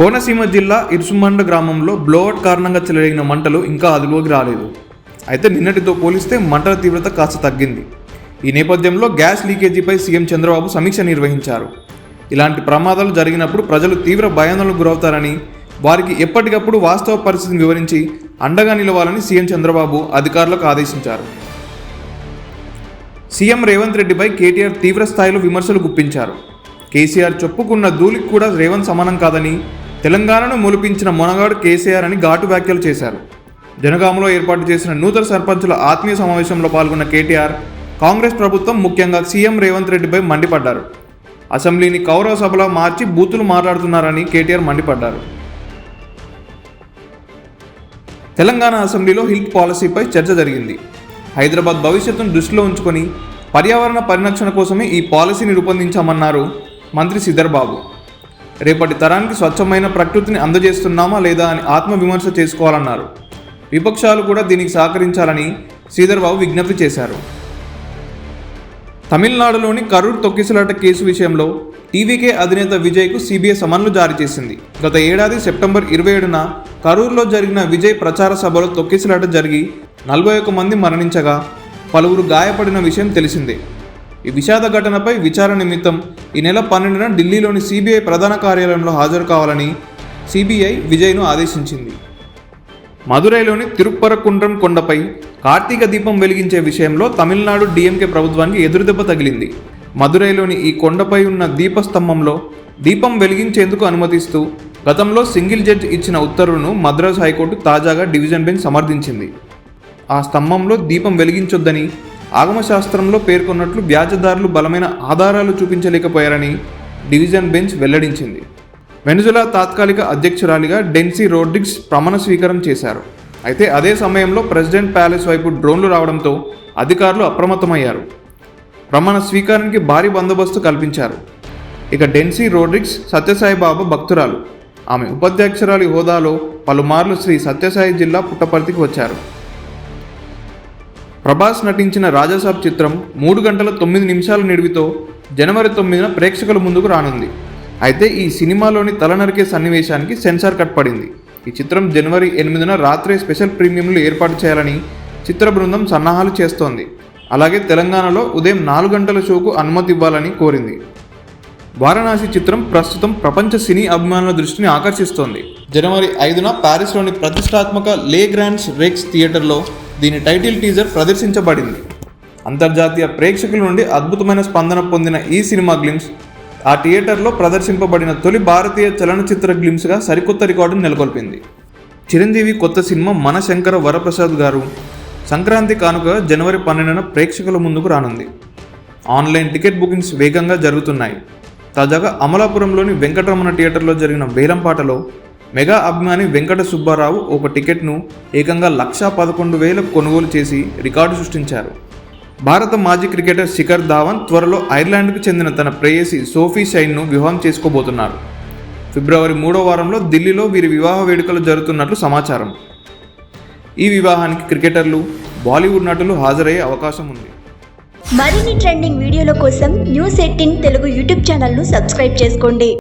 కోనసీమ జిల్లా ఇరుసుమండ గ్రామంలో బ్లోఅవుట్ కారణంగా చెలరేగిన మంటలు ఇంకా అదుపులోకి రాలేదు. అయితే నిన్నటితో పోలిస్తే మంటల తీవ్రత కాస్త తగ్గింది. ఈ నేపథ్యంలో గ్యాస్ లీకేజీపై సీఎం చంద్రబాబు సమీక్ష నిర్వహించారు. ఇలాంటి ప్రమాదాలు జరిగినప్పుడు ప్రజలు తీవ్ర భయాందోళనకు గురవుతారని వారికి ఎప్పటికప్పుడు వాస్తవ పరిస్థితిని వివరించి అండగా నిలవాలని సీఎం చంద్రబాబు అధికారులకు ఆదేశించారు. సీఎం రేవంత్ రెడ్డిపై కేటీఆర్ తీవ్ర స్థాయిలో విమర్శలు గుప్పించారు. కేసీఆర్ చెప్పుకున్న ధూళికి కూడా రేవంత్ సమానం కాదని తెలంగాణను మూలిపించిన మొనగాడు కేసీఆర్ అని ఘాటు వ్యాఖ్యలు చేశారు. జనగామలో ఏర్పాటు చేసిన నూతన సర్పంచుల ఆత్మీయ సమావేశంలో పాల్గొన్న కేటీఆర్ కాంగ్రెస్ ప్రభుత్వం ముఖ్యంగా సీఎం రేవంత్ రెడ్డిపై మండిపడ్డారు. అసెంబ్లీని కౌరవ సభలో మార్చి బూతులు మాట్లాడుతున్నారని కేటీఆర్ మండిపడ్డారు. తెలంగాణ అసెంబ్లీలో హిల్త్ పాలసీపై చర్చ జరిగింది. హైదరాబాద్ భవిష్యత్తును దృష్టిలో ఉంచుకొని పర్యావరణ పరిరక్షణ కోసమే ఈ పాలసీని రూపొందించామన్నారు మంత్రి సిద్ధర్బాబు రేపటి తరానికి స్వచ్ఛమైన ప్రకృతిని అందజేస్తున్నామా లేదా అని ఆత్మవిమర్శ చేసుకోవాలన్నారు. విపక్షాలు కూడా దీనికి సహకరించాలని శ్రీధర్బాబు విజ్ఞప్తి చేశారు. తమిళనాడులోని కరూర్ తొక్కిసలాట కేసు విషయంలో టీవీకే అధినేత విజయ్కు సిబిఐ సమన్లు జారీ చేసింది. గత ఏడాది సెప్టెంబర్ ఇరవై ఏడున కరూర్లో జరిగిన విజయ్ ప్రచార సభలో తొక్కిసలాట జరిగి నలభై ఒక్క మంది మరణించగా పలువురు గాయపడిన విషయం తెలిసిందే. ఈ విషాద ఘటనపై విచారణ నిమిత్తం ఈ నెల పన్నెండున ఢిల్లీలోని సిబిఐ ప్రధాన కార్యాలయంలో హాజరు కావాలని సిబిఐ విజయ్ను ఆదేశించింది. మదురైలోని తిరుప్పరకుండ్రం కొండపై కార్తీక దీపం వెలిగించే విషయంలో తమిళనాడు డిఎంకే ప్రభుత్వానికి ఎదురుదెబ్బ తగిలింది. మదురైలోని ఈ కొండపై ఉన్న దీపస్తంభంలో దీపం వెలిగించేందుకు అనుమతిస్తూ గతంలో సింగిల్ జడ్జి ఇచ్చిన ఉత్తర్వును మద్రాస్ హైకోర్టు తాజాగా డివిజన్ బెంచ్ సమర్థించింది. ఆ స్తంభంలో దీపం వెలిగించొద్దని ఆగమశాస్త్రంలో పేర్కొన్నట్లు వ్యాజదారులు బలమైన ఆధారాలు చూపించలేకపోయారని డివిజన్ బెంచ్ వెల్లడించింది. వెనుజులా తాత్కాలిక అధ్యక్షురాలిగా డెన్సీ రోడ్రిగ్స్ ప్రమాణ స్వీకారం చేశారు. అయితే అదే సమయంలో ప్రెసిడెంట్ ప్యాలెస్ వైపు డ్రోన్లు రావడంతో అధికారులు అప్రమత్తమయ్యారు. ప్రమాణ స్వీకారానికి భారీ బందోబస్తు కల్పించారు. ఇక డెన్సీ రోడ్రిగ్స్ సత్యసాయిబాబా భక్తురాలు. ఆమె ఉపాధ్యక్షురాలి హోదాలో పలుమార్లు శ్రీ సత్యసాయి జిల్లా పుట్టపర్తికి వచ్చారు. ప్రభాస్ నటించిన రాజాసాబ్ చిత్రం మూడు గంటల తొమ్మిది నిమిషాల నిడివితో జనవరి తొమ్మిదిన ప్రేక్షకుల ముందుకు రానుంది. అయితే ఈ సినిమాలోని తలనరికే సన్నివేశానికి సెన్సార్ కట్ పడింది. ఈ చిత్రం జనవరి ఎనిమిదిన రాత్రే స్పెషల్ ప్రీమియంలు ఏర్పాటు చేయాలని చిత్ర బృందం సన్నాహాలు చేస్తోంది. అలాగే తెలంగాణలో ఉదయం నాలుగు గంటల షోకు అనుమతి ఇవ్వాలని కోరింది. వారణాసి చిత్రం ప్రస్తుతం ప్రపంచ సినీ అభిమానుల దృష్టిని ఆకర్షిస్తోంది. జనవరి ఐదున ప్యారిస్లోని ప్రతిష్టాత్మక లే గ్రాండ్స్ రెక్స్ థియేటర్లో దీని టైటిల్ టీజర్ ప్రదర్శించబడింది. అంతర్జాతీయ ప్రేక్షకుల నుండి అద్భుతమైన స్పందన పొందిన ఈ సినిమా గ్లిమ్స్ ఆ థియేటర్లో ప్రదర్శింపబడిన తొలి భారతీయ చలనచిత్ర గ్లిమ్స్గా సరికొత్త రికార్డును నెలకొల్పింది. చిరంజీవి కొత్త సినిమా మన శంకర వరప్రసాద్ గారు సంక్రాంతి కానుక జనవరి పన్నెండున ప్రేక్షకుల ముందుకు రానుంది. ఆన్లైన్ టికెట్ బుకింగ్స్ వేగంగా జరుగుతున్నాయి. తాజాగా అమలాపురంలోని వెంకటరమణ థియేటర్లో జరిగిన వేలంపాటలో మెగా అభిమాని వెంకట సుబ్బారావు ఒక టికెట్ను ఏకంగా లక్షా పదకొండు వేలకు కొనుగోలు చేసి రికార్డు సృష్టించారు. భారత మాజీ క్రికెటర్ శిఖర్ ధావన్ త్వరలో ఐర్లాండ్కు చెందిన తన ప్రేయసి సోఫీ షైన్ను వివాహం చేసుకోబోతున్నారు. ఫిబ్రవరి మూడో వారంలో ఢిల్లీలో వీరి వివాహ వేడుకలు జరుగుతున్నట్లు సమాచారం. ఈ వివాహానికి క్రికెటర్లు బాలీవుడ్ నటులు హాజరయ్యే అవకాశం ఉంది. మరిన్ని ట్రెండింగ్ వీడియోల కోసం న్యూస్ ఎయిటీన్ తెలుగు యూట్యూబ్ ఛానల్ను సబ్స్క్రైబ్ చేసుకోండి.